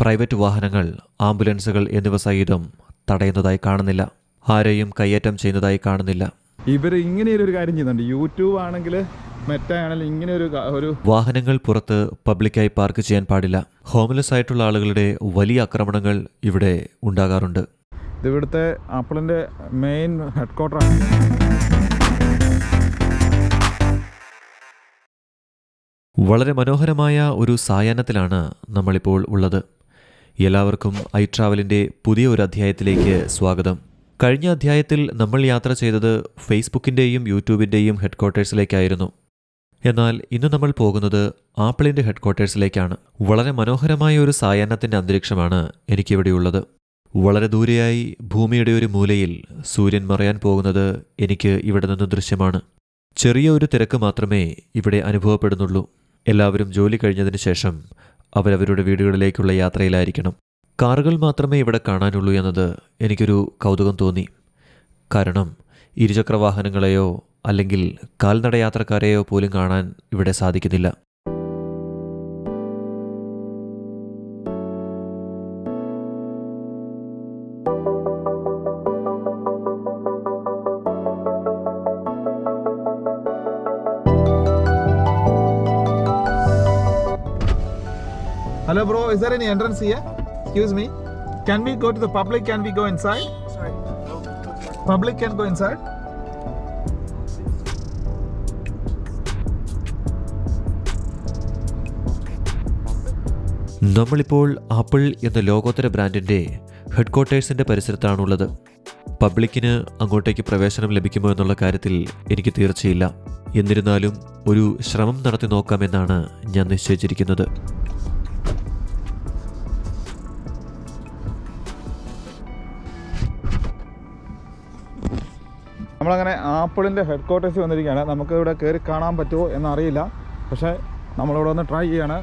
Private വാഹനങ്ങൾ ആംബുലൻസുകൾ എന്നിവ സഹിതം തടയുന്നതായി കാണുന്നില്ല. ആരെയും കയ്യേറ്റം ചെയ്യുന്നതായി കാണുന്നില്ല. ഇവർ ഇങ്ങനെ ഒരു കാര്യം ചെയ്യുന്നുണ്ട്. യൂട്യൂബ് ആണെങ്കിൽ മെറ്റ ആണെങ്കിൽ ഇങ്ങനെ ഒരു ഒരു വാഹനങ്ങൾ പുറത്ത് പബ്ലിക്കായി പാർക്ക് ചെയ്യാൻ പാടില്ല. ഹോംലെസ് ആയിട്ടുള്ള ആളുകളുടെ വലിയ ആക്രമണങ്ങൾ ഇവിടെ ഉണ്ടാകാറുണ്ട്. ഇത് ഇവിടുത്തെ ആപ്പിളിന്റെ മെയിൻ ഹെഡ് ക്വാർട്ടറാണ് വളരെ മനോഹരമായ ഒരു സായാഹ്നത്തിലാണ് നമ്മളിപ്പോൾ ഉള്ളത്. എല്ലാവർക്കും ഐ ട്രാവലിന്റെ പുതിയ ഒരു അധ്യായത്തിലേക്ക് സ്വാഗതം. കഴിഞ്ഞ അധ്യായത്തിൽ നമ്മൾ യാത്ര ചെയ്തത് ഫേസ്ബുക്കിന്റെയും യൂട്യൂബിന്റെയും ഹെഡ്ക്വാർട്ടേഴ്സിലേക്കായിരുന്നു. എന്നാൽ ഇന്ന് നമ്മൾ പോകുന്നത് ആപ്പിളിന്റെ ഹെഡ്ക്വാർട്ടേഴ്സിലേക്കാണ്. വളരെ മനോഹരമായ ഒരു സായാഹ്നത്തിന്റെ അന്തരീക്ഷമാണ് എനിക്കിവിടെയുള്ളത് വളരെ ദൂരെയായി ഭൂമിയുടെ ഒരു മൂലയിൽ സൂര്യൻ മറയാൻ പോകുന്നത് എനിക്ക് ഇവിടെ നിന്ന് ദൃശ്യമാണ്. ചെറിയ ഒരു തിരക്ക് മാത്രമേ ഇവിടെ അനുഭവപ്പെടുന്നുള്ളൂ. എല്ലാവരും ജോലി കഴിഞ്ഞതിന് ശേഷം അവരവരുടെ വീടുകളിലേക്കുള്ള യാത്രയിലായിരിക്കണം. കാറുകൾ മാത്രമേ ഇവിടെ കാണാനുള്ളൂ എന്നത് എനിക്കൊരു കൗതുകം തോന്നി. കാരണം ഇരുചക്ര വാഹനങ്ങളെയോ അല്ലെങ്കിൽ കാൽനടയാത്രക്കാരെയോ പോലും കാണാൻ ഇവിടെ സാധിക്കുന്നില്ല. Hello bro is there any entrance here excuse me can we go to the public can we go inside public can go inside നമ്മളിപ്പോൾ ആപ്പിൾ എന്ന ലോകോത്തര ബ്രാൻഡിന്റെ ഹെഡ് ക്വാർട്ടേഴ്സിന്റെ പരിസരത്താണുള്ളത്. പബ്ലിക്കിന് അങ്ങോട്ടേക്ക് പ്രവേശനം ലഭിക്കുമോ എന്നുള്ള കാര്യത്തിൽ എനിക്ക് തീർച്ചയില്ല. എന്നിരുന്നാലും ഒരു ശ്രമം നടത്തി നോക്കാമെന്നാണ് ഞാൻ നിശ്ചയിച്ചിരിക്കുന്നത്. നമ്മളങ്ങനെ ആപ്പിളിന്റെ ഹെഡ് ക്വാർട്ടേഴ്സ് വന്നിരിക്കുകയാണ്. നമുക്ക് ഇവിടെ കയറി കാണാൻ പറ്റുമോ എന്നറിയില്ല. പക്ഷേ നമ്മളിവിടെ ഒന്ന് ട്രൈ ചെയ്യാണ്.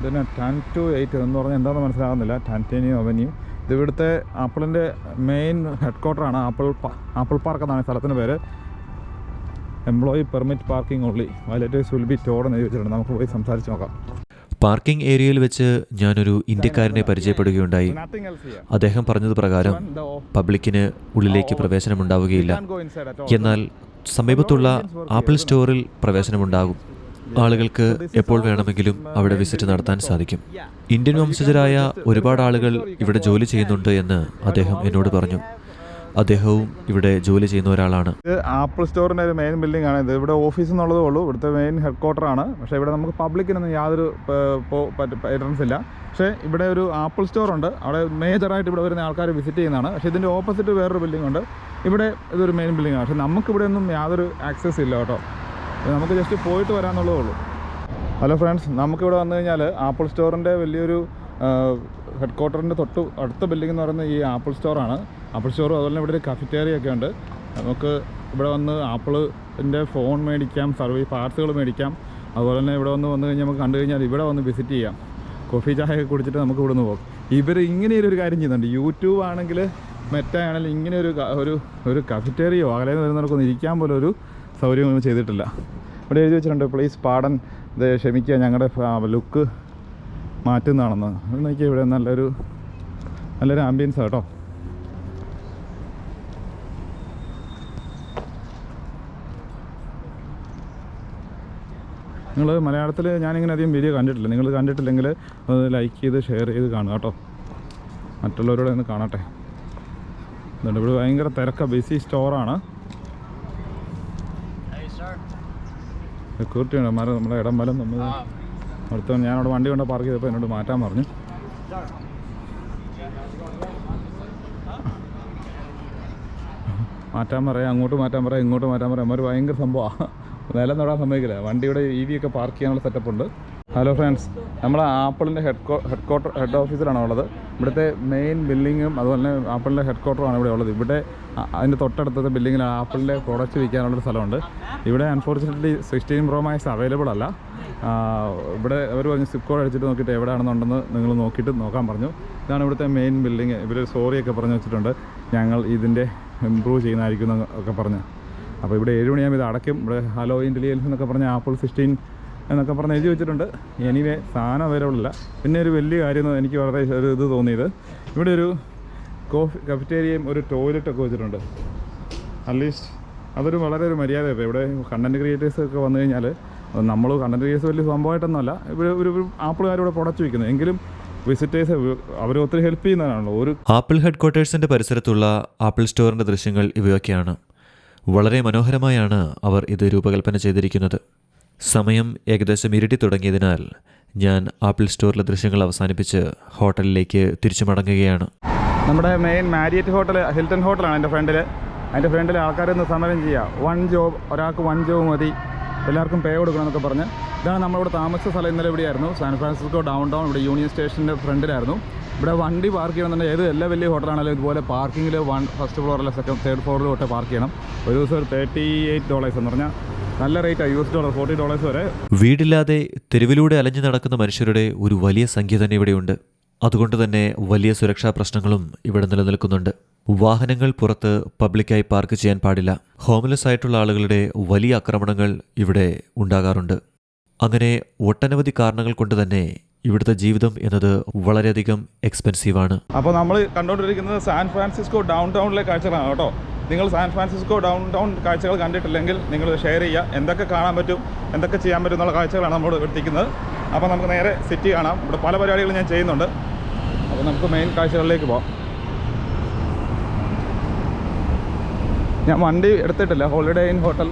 ഇതിന് ടെൻ ടു എയ്റ്റ് എന്ന് പറഞ്ഞാൽ എന്താണെന്ന് മനസ്സിലാകുന്നില്ല. Tantau avenue. ഇത് ഇവിടുത്തെ ആപ്പിളിന്റെ മെയിൻ ഹെഡ് ക്വാർട്ടറാണ് ആപ്പിൾ ആപ്പിൾ പാർക്ക് എന്നാണ് സ്ഥലത്തിന് പേര്. Employee permit parking only violators will be towed എന്ന് ചോദിച്ചിട്ടുണ്ട് നമുക്ക് പോയി സംസാരിച്ച് നോക്കാം. പാർക്കിംഗ് ഏരിയയിൽ വെച്ച് ഞാനൊരു ഇന്ത്യക്കാരനെ പരിചയപ്പെടുകയുണ്ടായി. അദ്ദേഹം പറഞ്ഞത് പ്രകാരം പബ്ലിക്കിന് ഉള്ളിലേക്ക് പ്രവേശനമുണ്ടാവുകയില്ല. എന്നാൽ സമീപത്തുള്ള ആപ്പിൾ സ്റ്റോറിൽ പ്രവേശനമുണ്ടാകും ആളുകൾക്ക് എപ്പോൾ വേണമെങ്കിലും അവിടെ വിസിറ്റ് നടത്താൻ സാധിക്കും ഇന്ത്യൻ വംശജരായ ഒരുപാട് ആളുകൾ ഇവിടെ ജോലി ചെയ്യുന്നുണ്ട് എന്ന് അദ്ദേഹം എന്നോട് പറഞ്ഞു അദ്ദേഹവും ഇവിടെ ജോലി ചെയ്യുന്ന ഒരാളാണ്. ഇത് ആപ്പിൾ സ്റ്റോറിന്റെ ഒരു മെയിൻ ബിൽഡിംഗ് ആണ്. ഇത് ഇവിടെ ഓഫീസ് എന്നുള്ളതേ ഉള്ളൂ. ഇവിടുത്തെ മെയിൻ ഹെഡ് ക്വാർട്ടർ ആണ്. പക്ഷേ ഇവിടെ നമുക്ക് പബ്ലിക്കിനൊന്നും യാതൊരു എൻട്രൻസ് ഇല്ല. പക്ഷേ ഇവിടെ ഒരു ആപ്പിൾ സ്റ്റോർ ഉണ്ട്. അവിടെ മേജറായിട്ട് ഇവിടെ വരുന്ന ആൾക്കാർ വിസിറ്റ് ചെയ്യുന്നതാണ്. പക്ഷേ ഇതിന്റെ ഓപ്പോസിറ്റ് വേറൊരു ബിൽഡിംഗ് ഉണ്ട്. ഇവിടെ ഇതൊരു മെയിൻ ബിൽഡിംഗ് ആണ്. പക്ഷേ നമുക്കിവിടെ ഒന്നും യാതൊരു ആക്സസ് ഇല്ല കേട്ടോ. നമുക്ക് ജസ്റ്റ് പോയിട്ട് വരാമെന്നുള്ളതേ ഉള്ളൂ. ഹലോ ഫ്രണ്ട്സ് നമുക്കിവിടെ വന്നു കഴിഞ്ഞാൽ ആപ്പിൾ സ്റ്റോറിന്റെ വലിയൊരു ഹെഡ് ക്വാർട്ടറിന്റെ തൊട്ട് അടുത്ത ബിൽഡിംഗ് എന്ന് പറയുന്നത് ഈ ആപ്പിൾ സ്റ്റോറാണ് ആപ്പിൾ സ്റ്റോറും അതുപോലെ ഇവിടെ ഒരു കഫിറ്റേറിയ ഒക്കെ ഉണ്ട്. നമുക്ക് ഇവിടെ വന്ന് ആപ്പിളിന്റെ ഫോൺ മേടിക്കാം സർവീസ് പാർട്സുകൾ മേടിക്കാം. അതുപോലെ തന്നെ ഇവിടെ വന്ന് വന്നു കഴിഞ്ഞാൽ നമുക്ക് കണ്ടു കഴിഞ്ഞാൽ ഇവിടെ വന്ന് വിസിറ്റ് ചെയ്യാം. കോഫി ചായ കുടിച്ചിട്ട് നമുക്ക് ഇവിടെ നിന്ന് പോകും. ഇവർ ഇങ്ങനെയൊരു കാര്യം ചെയ്യുന്നുണ്ട്. യൂട്യൂബ് ആണെങ്കിൽ മെറ്റ ആണെങ്കിൽ ഇങ്ങനെ ഒരു ഒരു ഒരു കഫിറ്റേറിയോ അകലെ വരുന്നവർക്കൊന്നും ഇരിക്കാൻ പോലും ഒരു സൗകര്യമൊന്നും ചെയ്തിട്ടില്ല. ഇവിടെ എഴുതി വെച്ചിട്ടുണ്ട് പ്ലീസ് പാടൻ ഇത് ക്ഷമിക്കുക. ഞങ്ങളുടെ ലുക്ക് മാറ്റുന്നതാണെന്ന്. നോക്കിയാൽ ഇവിടെ നല്ലൊരു നല്ലൊരു ആംബിയൻസ് കേട്ടോ. നിങ്ങൾ മലയാളത്തിൽ ഞാനിങ്ങനെ അധികം വീഡിയോ കണ്ടിട്ടില്ല. നിങ്ങൾ കണ്ടിട്ടില്ലെങ്കിൽ അത് ലൈക്ക് ചെയ്ത് ഷെയർ ചെയ്ത് കാണുക കേട്ടോ. മറ്റുള്ളവരോട് ഒന്ന് കാണട്ടെ. അതുകൊണ്ട് ഇവിടെ ഭയങ്കര തിരക്ക. ബിസി സ്റ്റോറാണ് സെക്യൂരിറ്റി ഉണ്ട്. മരം നമ്മുടെ ഇടം വലം നമ്മൾ അടുത്ത ഞാനവിടെ വണ്ടി കൊണ്ട് പാർക്ക് ചെയ്തപ്പോൾ എന്നോട് മാറ്റാൻ പറഞ്ഞു. മാറ്റാൻ പറയാം അങ്ങോട്ട് മാറ്റാൻ പറയാം ഇങ്ങോട്ട് മാറ്റാൻ പറയാം. അവർ ഭയങ്കര സംഭവമാണ് നിലം തൊടാൻ സമ്മതിക്കില്ല. വണ്ടിയുടെ ഇ വി ഒക്കെ പാർക്ക് ചെയ്യാനുള്ള സെറ്റപ്പ് ഉണ്ട്. ഹലോ ഫ്രണ്ട്സ് നമ്മൾ ആപ്പിളിന്റെ ഹെഡ് ഹെഡ് ക്വാർട്ടർ ഹെഡ് ഓഫീസിലാണ് ഉള്ളത്. ഇവിടുത്തെ മെയിൻ ബിൽഡിങ്ങും അതുപോലെ തന്നെ ആപ്പിളിന്റെ ഹെഡ് ക്വാർട്ടറുമാണ് ഇവിടെ ഉള്ളത്. ഇവിടെ അതിന്റെ തൊട്ടടുത്തത്തെ ബിൽഡിങ്ങിൽ ആപ്പിളിന്റെ പ്രൊഡക്റ്റ് വിൽക്കാനുള്ളൊരു സ്ഥലമുണ്ട്. ഇവിടെ unfortunately sixteen pro max available അല്ല. ഇവിടെ അവർ പറഞ്ഞു സിപ്പ് കോഡ് അടിച്ചിട്ട് നോക്കിയിട്ട് എവിടെയാണെന്നുണ്ടെന്ന് നിങ്ങൾ നോക്കിയിട്ട് നോക്കാൻ പറഞ്ഞു. ഇതാണ് ഇവിടുത്തെ മെയിൻ ബിൽഡിങ് ഇവർ സോറിയൊക്കെ പറഞ്ഞു വെച്ചിട്ടുണ്ട്. ഞങ്ങൾ ഇതിന്റെ ഇമ്പ്രൂവ് ചെയ്യുന്നതായിരിക്കും എന്നൊക്കെ പറഞ്ഞ്. അപ്പോൾ ഇവിടെ ഏഴ് മണിയാകുമ്പോൾ ഇത് അടയ്ക്കും. ഇവിടെ ഹലോ ഇന്റലിയൻസ് എന്നൊക്കെ പറഞ്ഞ ആപ്പിൾ സിക്സ്റ്റീൻ എന്നൊക്കെ പറഞ്ഞ് എഴുതി വെച്ചിട്ടുണ്ട്. എനിവേ സാധനം അവൈലബിൾ അല്ല. പിന്നെ ഒരു വലിയ കാര്യം എനിക്ക് വളരെ ഒരു ഇത് തോന്നിയത്. ഇവിടെ ഒരു കോഫി കഫറ്റേരിയയും ഒരു ടോയ്ലറ്റൊക്കെ വെച്ചിട്ടുണ്ട്. അറ്റ്ലീസ്റ്റ് അതൊരു വളരെ ഒരു മര്യാദ ഇപ്പോൾ ഇവിടെ കണ്ടന്റ് ക്രിയേറ്റേഴ്സ് ഒക്കെ വന്നു കഴിഞ്ഞാൽ നമ്മൾ കണ്ടന്റ് ക്രിയേറ്റേഴ്സ് വലിയ സംഭവമായിട്ടൊന്നുമല്ല ഒരു ഒരു ആപ്പിളുകാരിവിടെ പുടച്ചു വയ്ക്കുന്നത് എങ്കിലും വിസിറ്റേഴ്സ് അവർ ഒത്തിരി ഹെൽപ്പ് ചെയ്യുന്നതാണല്ലോ ഒരു ആപ്പിൾ ഹെഡ് ഹെഡ്ക്വാർട്ടേഴ്സിന്റെ പരിസരത്തുള്ള ആപ്പിൾ സ്റ്റോറിന്റെ ദൃശ്യങ്ങൾ ഇവയൊക്കെയാണ്. വളരെ മനോഹരമായാണ് അവർ ഇത് രൂപകൽപ്പന ചെയ്തിരിക്കുന്നത്. സമയം ഏകദേശം ഇരുട്ടി തുടങ്ങിയതിനാൽ ഞാൻ ആപ്പിൾ സ്റ്റോറിലെ ദൃശ്യങ്ങൾ അവസാനിപ്പിച്ച് ഹോട്ടലിലേക്ക് തിരിച്ചു മടങ്ങുകയാണ് നമ്മുടെ മെയിൻ മാരിയറ്റ് ഹോട്ടൽ ഹിൽട്ടൺ ഹോട്ടലാണ് എന്റെ ഫ്രണ്ടിൽ അതിന്റെ ഫ്രണ്ടിൽ ആൾക്കാരൊന്ന് സമരം ചെയ്യുക. വൺ ജോബ് ഒരാൾക്ക് വൺ ജോബ് മതി. എല്ലാവർക്കും പേ കൊടുക്കണം എന്നൊക്കെ പറഞ്ഞ് ഇതാണ് നമ്മളിവിടെ താമസിച്ച സ്ഥലം ഇന്നലെ ഇവിടെയായിരുന്നു. സാൻ ഫ്രാൻസിസ്കോ ഡൗൺ ടൗൺ ഇവിടെ യൂണിയൻ സ്റ്റേഷന്റെ ഫ്രണ്ടിലായിരുന്നു. ഇവിടെ വണ്ടി പാർക്ക് ചെയ്യണമെന്നുണ്ടെങ്കിൽ ഏത് എല്ലാ വലിയ ഹോട്ടലാണെങ്കിലും ഇതുപോലെ പാർക്കിങ്ങിൽ വൺ ഫസ്റ്റ് ഫ്ലോറിലെ സെക്കൻഡ് തേർഡ് ഫ്ലോറിൽ തൊട്ട് പാർക്ക് ചെയ്യണം. ഒരു ദിവസം ഒരു തേർട്ടി എയ്റ്റ് ഡോളേഴ്സ് എന്ന് പറഞ്ഞാൽ നല്ല റേറ്റാണ് U S dollar forty dollars വരെ. വീടില്ലാതെ തെരുവിലൂടെ അലഞ്ഞു നടക്കുന്ന മനുഷ്യരുടെ ഒരു വലിയ സംഖ്യ തന്നെ ഇവിടെയുണ്ട്. അതുകൊണ്ട് തന്നെ വലിയ സുരക്ഷാ പ്രശ്നങ്ങളും ഇവിടെ നിലനിൽക്കുന്നുണ്ട്. വാഹനങ്ങൾ പുറത്ത് പബ്ലിക്കായി പാർക്ക് ചെയ്യാൻ പാടില്ല. ഹോംലെസ് ആയിട്ടുള്ള ആളുകളുടെ വലിയ ആക്രമണങ്ങൾ ഇവിടെ ഉണ്ടാകാറുണ്ട്. അങ്ങനെ ഒട്ടനവധി കാരണങ്ങൾ കൊണ്ട് തന്നെ ഇവിടുത്തെ ജീവിതം എന്നത് വളരെയധികം എക്സ്പെൻസീവാണ് അപ്പോൾ നമ്മൾ കണ്ടുകൊണ്ടിരിക്കുന്നത് സാൻ ഫ്രാൻസിസ്കോ ഡൗൺ ടൗണിലെ കാഴ്ചകളാണ് കേട്ടോ. നിങ്ങൾ സാൻ ഫ്രാൻസിസ്കോ ഡൗൺ ടൗൺ കാഴ്ചകൾ കണ്ടിട്ടില്ലെങ്കിൽ നിങ്ങൾ ഷെയർ ചെയ്യുക. എന്തൊക്കെ കാണാൻ പറ്റും? എന്തൊക്കെ ചെയ്യാൻ പറ്റും എന്നുള്ള കാഴ്ചകളാണ് നമ്മൾ എത്തിക്കുന്നത്. അപ്പോൾ നമുക്ക് നേരെ സിറ്റി കാണാം. ഇവിടെ പല പരിപാടികളും ഞാൻ ചെയ്യുന്നുണ്ട്. അപ്പോൾ നമുക്ക് മെയിൻ കാഴ്ചകളിലേക്ക് പോകാം ഞാൻ വണ്ടി എടുത്തിട്ടില്ല. ഹോളിഡേ ഇൻ ഹോട്ടൽ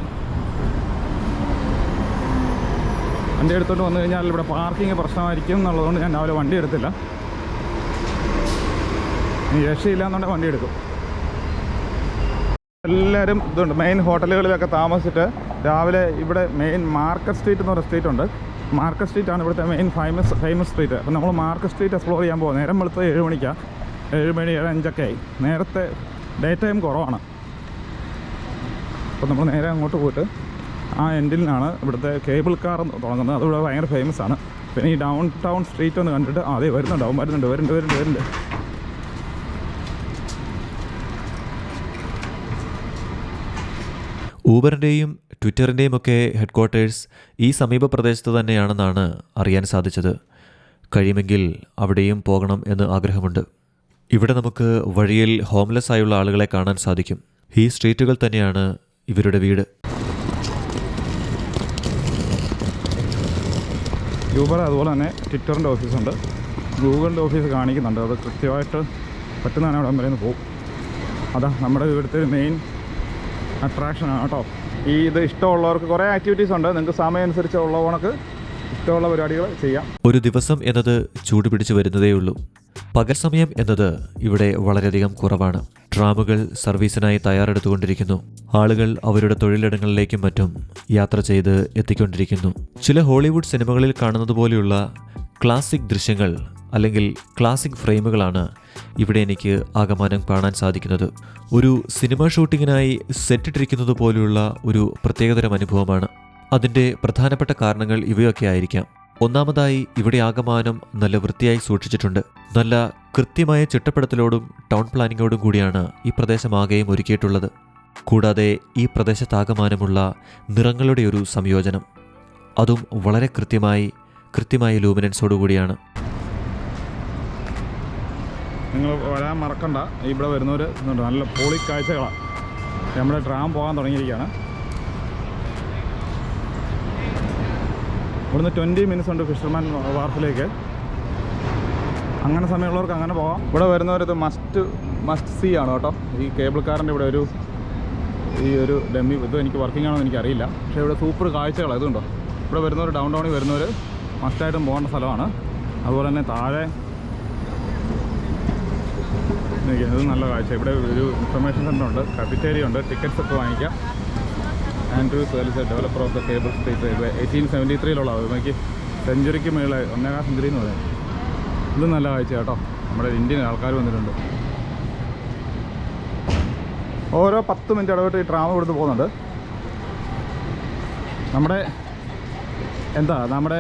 വണ്ടി എടുത്തോണ്ട് വന്നു കഴിഞ്ഞാൽ ഇവിടെ പാർക്കിംഗ് പ്രശ്നമായിരിക്കും എന്നുള്ളതുകൊണ്ട് ഞാൻ രാവിലെ വണ്ടി എടുത്തില്ല. രക്ഷയില്ല എന്നുണ്ടെങ്കിൽ വണ്ടി എടുക്കും. എല്ലാവരും ഇതുണ്ട്. മെയിൻ ഹോട്ടലുകളിലൊക്കെ താമസിച്ചിട്ട് രാവിലെ ഇവിടെ മെയിൻ മാർക്കറ്റ് സ്ട്രീറ്റ് എന്ന് പറയുന്ന സ്ട്രീറ്റ് ഉണ്ട്. മാർക്കറ്റ് സ്ട്രീറ്റാണ് ഇവിടുത്തെ മെയിൻ ഫേമസ് ഫേമസ് സ്ട്രീറ്റ് അപ്പോൾ നമ്മൾ മാർക്കറ്റ് സ്ട്രീറ്റ് എക്സ്പ്ലോർ ചെയ്യാൻ പോകും നേരം വെളുത്ത് ഏഴ് മണിക്കാണ് ഏഴ് മണി ഏഴ് അഞ്ചൊക്കെ ആയി. നേരത്തെ ഡേ ടൈം കുറവാണ്. അപ്പോൾ നമ്മൾ നേരെ അങ്ങോട്ട് പോയിട്ട് ആ എൻഡിലാണ് ഇവിടുത്തെ കേബിൾ കാർ തുടങ്ങുന്നത്. അതിവിടെ ഭയങ്കര ഫേമസ് ആണ്. പിന്നെ ഈ ഡൗൺ ടൗൺ സ്ട്രീറ്റ് ഒന്ന് കണ്ടിട്ട് അതെ വരുന്നുണ്ട്. അവൻ വരുന്നുണ്ട് വരുന്നുണ്ട് വരുന്നുണ്ട് വരുന്നുണ്ട്. ഊബറിന്റെയും ട്വിറ്ററിന്റെയും ഒക്കെ ഹെഡ്ക്വാർട്ടേഴ്സ് ഈ സമീപ പ്രദേശത്ത് തന്നെയാണെന്നാണ് അറിയാൻ സാധിച്ചത്. കഴിയുമെങ്കിൽ അവിടെയും പോകണം എന്ന് ആഗ്രഹമുണ്ട്. ഇവിടെ നമുക്ക് വഴിയിൽ ഹോംലെസ് ആയുള്ള ആളുകളെ കാണാൻ സാധിക്കും. ഈ സ്ട്രീറ്റുകൾ തന്നെയാണ് ഇവരുടെ വീട്. യൂബർ അതുപോലെ തന്നെ ട്വിറ്ററിന്റെ ഓഫീസുണ്ട്. ഗൂഗിളിന്റെ ഓഫീസ് കാണിക്കുന്നുണ്ട്. അത് കൃത്യമായിട്ട് പറ്റുന്നതാണ് അവിടെ വരെ പോകും അതാ നമ്മുടെ ഇവിടുത്തെ മെയിൻ അട്രാക്ഷനാണ് കേട്ടോ. ഈ ഇത് ഇഷ്ടമുള്ളവർക്ക് കുറേ ആക്ടിവിറ്റീസ് ഉണ്ട്. നിങ്ങൾക്ക് സമയം അനുസരിച്ച് ഉള്ള കണക്ക് ഇഷ്ടമുള്ള പരിപാടികൾ ചെയ്യാം. ഒരു ദിവസം എന്നത് ചൂട് പിടിച്ച് വരുന്നതേ ഉള്ളൂ. പകൽ സമയം എന്നത് ഇവിടെ വളരെയധികം കുറവാണ്. ട്രാമുകൾ സർവീസിനായി തയ്യാറെടുത്തുകൊണ്ടിരിക്കുന്നു. ആളുകൾ അവരുടെ തൊഴിലിടങ്ങളിലേക്കും മറ്റും യാത്ര ചെയ്ത് എത്തിക്കൊണ്ടിരിക്കുന്നു. ചില ഹോളിവുഡ് സിനിമകളിൽ കാണുന്നത് പോലെയുള്ള ക്ലാസിക് ദൃശ്യങ്ങൾ അല്ലെങ്കിൽ ക്ലാസിക് ഫ്രെയിമുകളാണ് ഇവിടെ എനിക്ക് ആകമാനം കാണാൻ സാധിക്കുന്നത്. ഒരു സിനിമ ഷൂട്ടിങ്ങിനായി സെറ്റിട്ടിരിക്കുന്നത് പോലെയുള്ള ഒരു പ്രത്യേകതരം അനുഭവമാണ്. അതിന്റെ പ്രധാനപ്പെട്ട കാരണങ്ങൾ ഇവയൊക്കെ ആയിരിക്കാം. ഒന്നാമതായി ഇവിടെ ആകമാനം നല്ല വൃത്തിയായി സൂക്ഷിച്ചിട്ടുണ്ട്. നല്ല കൃത്യമായ ചിട്ടപ്പെടുത്തലോടും ടൗൺ പ്ലാനിങ്ങോടും കൂടിയാണ് ഈ പ്രദേശമാകെയും ഒരുക്കിയിട്ടുള്ളത്. കൂടാതെ ഈ പ്രദേശത്താകമാനമുള്ള നിറങ്ങളുടെ ഒരു സംയോജനം. അതും വളരെ കൃത്യമായി കൃത്യമായ ലൂമിനൻസോടു കൂടിയാണ്. നിങ്ങൾ വരാൻ മറക്കണ്ട. ഇവിടെ വരുന്നവർ നല്ല പോളി കാഴ്ചകളാണ് നമ്മുടെ ട്രാം പോകാൻ തുടങ്ങിയിരിക്കുകയാണ്. ഇവിടുന്ന് ട്വന്റി മിനിറ്റ്സ് ഉണ്ട് ഫിഷർമാൻ വാർഫിലേക്ക് അങ്ങനെ സമയമുള്ളവർക്ക് അങ്ങനെ പോകാം. ഇവിടെ വരുന്നവരത് മസ്റ്റ് മസ്റ്റ് സീ ആണ് കേട്ടോ. ഈ കേബിൾ കാറിന്റെ ഇവിടെ ഒരു ഈ ഒരു ഡമ്മി ഇത് എനിക്ക് വർക്കിംഗ് ആണോ എനിക്കറിയില്ല. പക്ഷേ ഇവിടെ സൂപ്പർ കാഴ്ചകളാണ് ഇതുണ്ടോ? ഇവിടെ വരുന്നവർ ഡൗൺ ടൗണിൽ വരുന്നവർ മസ്റ്റായിട്ടും പോകേണ്ട സ്ഥലമാണ്. അതുപോലെ തന്നെ താഴെ ഇത് നല്ല കാഴ്ച. ഇവിടെ ഒരു ഇൻഫർമേഷൻ സെന്റർ ഉണ്ട്. കഫിറ്റേരിയ ഉണ്ട്. ടിക്കറ്റ്സ് ഒക്കെ വാങ്ങിക്കാം. Andrews service developer of the cable street eighteen seventy ത്രീയിലുള്ള ഒരുമയ്ക്ക് സെഞ്ചുറിക്ക് മേളിൽ ഒന്നേകാൽ സെഞ്ചുറി എന്ന് പറയാം. ഇത് നല്ല കാഴ്ച കേട്ടോ. നമ്മുടെ ഇന്ത്യൻ ആൾക്കാർ വന്നിട്ടുണ്ട്. ഓരോ പത്ത് മിനിറ്റ് ഇടവിട്ട് ഈ ട്രാം കൊടുത്ത് പോകുന്നുണ്ട്. നമ്മുടെ എന്താ? നമ്മുടെ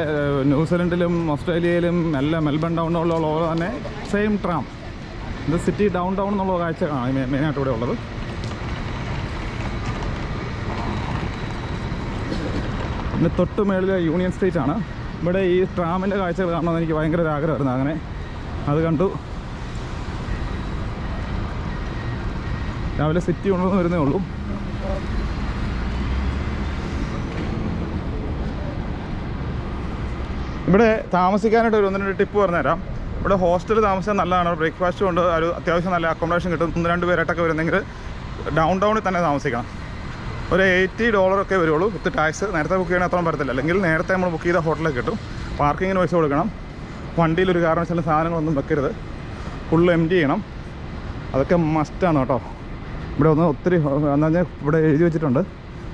ന്യൂസിലൻഡിലും ഓസ്ട്രേലിയയിലും എല്ലാം മെൽബൺ ടൗണിലുള്ള തന്നെ സെയിം ട്രാം ഇത് സിറ്റി ഡൗൺ ടൗൺ എന്നുള്ള കാഴ്ച ആ മെയിനായിട്ട് ഇവിടെ ഉള്ളത്. പിന്നെ തൊട്ട് മേളിൽ യൂണിയൻ സ്ട്രീറ്റ് ആണ്. ഇവിടെ ഈ ട്രാമിന്റെ കാഴ്ചകൾ കാണണമെന്ന് എനിക്ക് ഭയങ്കര ഒരു ആഗ്രഹമായിരുന്നു അങ്ങനെ. അത് കണ്ടു. രാവിലെ സിറ്റി ഉണ്ടെന്ന് വരുന്നേ ഉള്ളൂ. ഇവിടെ താമസിക്കാനായിട്ട് ഒരു ഒന്ന് രണ്ട് ടിപ്പ് പറഞ്ഞുതരാം. ഇവിടെ ഹോസ്റ്റൽ താമസം നല്ലതാണ്. ബ്രേക്ക്ഫാസ്റ്റും ഉണ്ട്. ഒരു അത്യാവശ്യം നല്ല അക്കോമഡേഷൻ കിട്ടും. ഒന്ന് രണ്ട് പേരായിട്ടൊക്കെ വരുന്നെങ്കിൽ ഡൗൺ ടൗണിൽ തന്നെ താമസിക്കണം. ഒരു എയ്റ്റി ഡോളറൊക്കെ വരുള്ളൂ. വിത്ത് ടാക്സ് നേരത്തെ ബുക്ക് ചെയ്യണ അത്രയും വരത്തില്ല അല്ലെങ്കിൽ നേരത്തെ നമ്മൾ ബുക്ക് ചെയ്ത ഹോട്ടലിൽ കിട്ടും. പാർക്കിങ്ങിന് പൈസ കൊടുക്കണം. വണ്ടിയിൽ ഒരു കാരണവശാലും സാധനങ്ങളൊന്നും വെക്കരുത്. ഫുള്ള് എം ചെയ്യണം. അതൊക്കെ മസ്റ്റാണ് കേട്ടോ. ഇവിടെ ഒന്ന് ഒത്തിരി എന്താ പറഞ്ഞാൽ ഇവിടെ എഴുതി വെച്ചിട്ടുണ്ട്.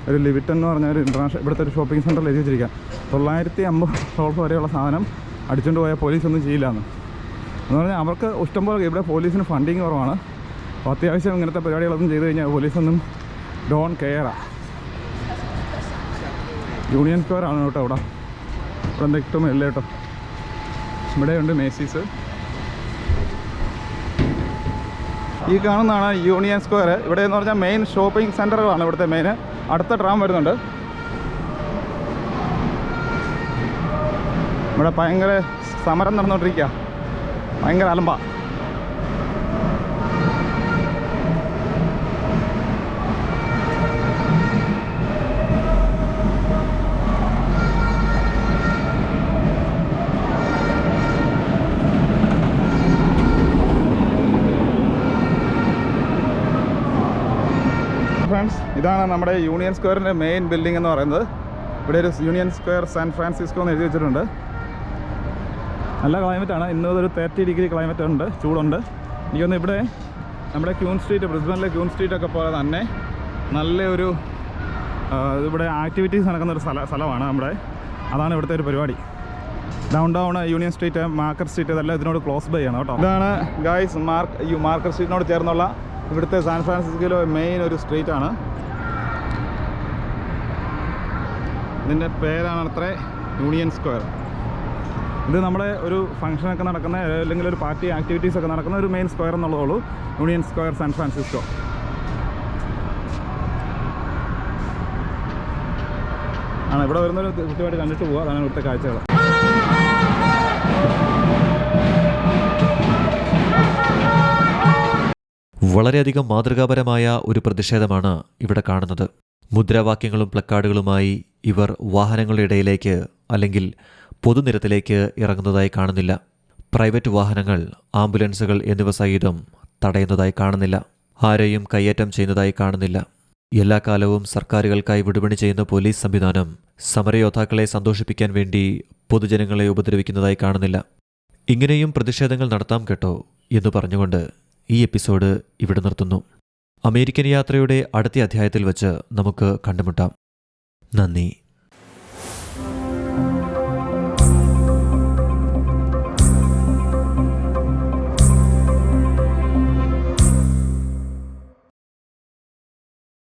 ഒരു ലിവിറ്റൻ എന്ന് പറഞ്ഞ ഒരു ഇന്റർനാഷണൽ ഇവിടുത്തെ ഒരു ഷോപ്പിംഗ് സെന്ററിൽ എഴുതി വെച്ചിരിക്കുക. തൊള്ളായിരത്തി അമ്പത് ഡോളർ വരെയുള്ള സാധനം അടിച്ചുകൊണ്ട് പോയാൽ പോലീസ് ഒന്നും ചെയ്യില്ല എന്ന്. എന്ന് പറഞ്ഞാൽ അവർക്ക് ഇഷ്ടംപോലെ ഇവിടെ പോലീസിന് ഫണ്ടിങ് കുറവാണ്. അപ്പോൾ അത്യാവശ്യം ഇങ്ങനത്തെ പരിപാടികളൊന്നും ചെയ്ത് കഴിഞ്ഞാൽ പോലീസൊന്നും ഡോൺ കെയറാ യൂണിയൻ സ്ക്വയർ ആണ് കേട്ടോ ഇവിടെ ഇവിടെ എന്താ ഇഷ്ടം ഇല്ല കേട്ടോ. ഇവിടെയുണ്ട് മേസീസ് ഈ കാണുന്നതാണ് യൂണിയൻ സ്ക്വയർ ഇവിടെ എന്ന് പറഞ്ഞാൽ മെയിൻ ഷോപ്പിംഗ് സെന്ററുകളാണ് ഇവിടുത്തെ മെയിൻ അടുത്ത ട്രാം വരുന്നുണ്ട്. ഇവിടെ ഭയങ്കര സമരം നടന്നുകൊണ്ടിരിക്കുക ഭയങ്കര അലമ്പ. ഫ്രണ്ട്സ് ഇതാണ് നമ്മുടെ യൂണിയൻ സ്ക്വയറിന്റെ മെയിൻ ബിൽഡിംഗ് എന്ന് പറയുന്നത്. ഇവിടെ ഒരു യൂണിയൻ സ്ക്വയർ സാൻ ഫ്രാൻസിസ്കോ എന്ന് എഴുതി വെച്ചിട്ടുണ്ട്. നല്ല ക്ലൈമറ്റാണ് ഇന്ന് ഒരു തേർട്ടി ഡിഗ്രി ക്ലൈമറ്റ് ഉണ്ട്. ചൂടുണ്ട്. എനിക്കൊന്ന് ഇവിടെ നമ്മുടെ ക്യൂൺ സ്ട്രീറ്റ് ബ്രിസ്ബനിലെ ക്യൂൺ സ്ട്രീറ്റ് ഒക്കെ പോലെ തന്നെ നല്ലൊരു ഇവിടെ ആക്ടിവിറ്റീസ് നടക്കുന്ന ഒരു സ്ഥല സ്ഥലമാണ് നമ്മുടെ. അതാണ് ഇവിടുത്തെ ഒരു പരിപാടി. Downtown Union Street Market Street ഇതെല്ലാം ഇതിനോട് ക്ലോസ് ബൈ ആണ് കേട്ടോ. ഇതാണ് ഗായ്സ് മാർക്ക് യു മാർക്കർ സ്ട്രീറ്റിനോട് ചേർന്നുള്ള ഇവിടുത്തെ സാൻ ഫ്രാൻസിസ്കോയിലെ മെയിൻ ഒരു സ്ട്രീറ്റാണ് ഇതിന്റെ പേരാണ് അത്ര യൂണിയൻ സ്ക്വയർ ഇത് നമ്മുടെ ഒരു ഫംഗ്ഷനൊക്കെ നടക്കുന്ന അല്ലെങ്കിൽ ഒരു പാർട്ടി ആക്ടിവിറ്റീസ് ഒക്കെ നടക്കുന്ന ഒരു മെയിൻ സ്ക്വയർ എന്നുള്ളതേ ഉള്ളൂ യൂണിയൻ സ്ക്വയർ സാൻ ഫ്രാൻസിസ്കോ ആണ് ഇവിടെ വരുന്നൊരു കൃത്യമായിട്ട് കണ്ടിട്ട് പോവുക അതാണ് ഇവിടുത്തെ കാഴ്ചകൾ. വളരെയധികം മാതൃകാപരമായ ഒരു പ്രതിഷേധമാണ് ഇവിടെ കാണുന്നത്. മുദ്രാവാക്യങ്ങളും പ്ലക്കാർഡുകളുമായി ഇവർ വാഹനങ്ങളുടെ ഇടയിലേക്ക് അല്ലെങ്കിൽ പൊതുനിരത്തിലേക്ക് ഇറങ്ങുന്നതായി കാണുന്നില്ല. പ്രൈവറ്റ് വാഹനങ്ങൾ ആംബുലൻസുകൾ എന്നിവ സഹിതം തടയുന്നതായി കാണുന്നില്ല. ആരെയും കയ്യേറ്റം ചെയ്യുന്നതായി കാണുന്നില്ല. എല്ലാ കാലവും സർക്കാരുകൾക്കായി വിടുപണി ചെയ്യുന്ന പോലീസ് സംവിധാനം സമരയോദ്ധാക്കളെ സന്തോഷിപ്പിക്കാൻ വേണ്ടി പൊതുജനങ്ങളെ ഉപദ്രവിക്കുന്നതായി കാണുന്നില്ല. ഇങ്ങനെയും പ്രതിഷേധങ്ങൾ നടത്താം കേട്ടോ എന്ന് പറഞ്ഞുകൊണ്ട് ഈ എപ്പിസോഡ് ഇവിടെ നിർത്തുന്നു. അമേരിക്കൻ യാത്രയുടെ അടുത്ത അധ്യായത്തിൽ വച്ച് നമുക്ക് കണ്ടുമുട്ടാം. നന്ദി.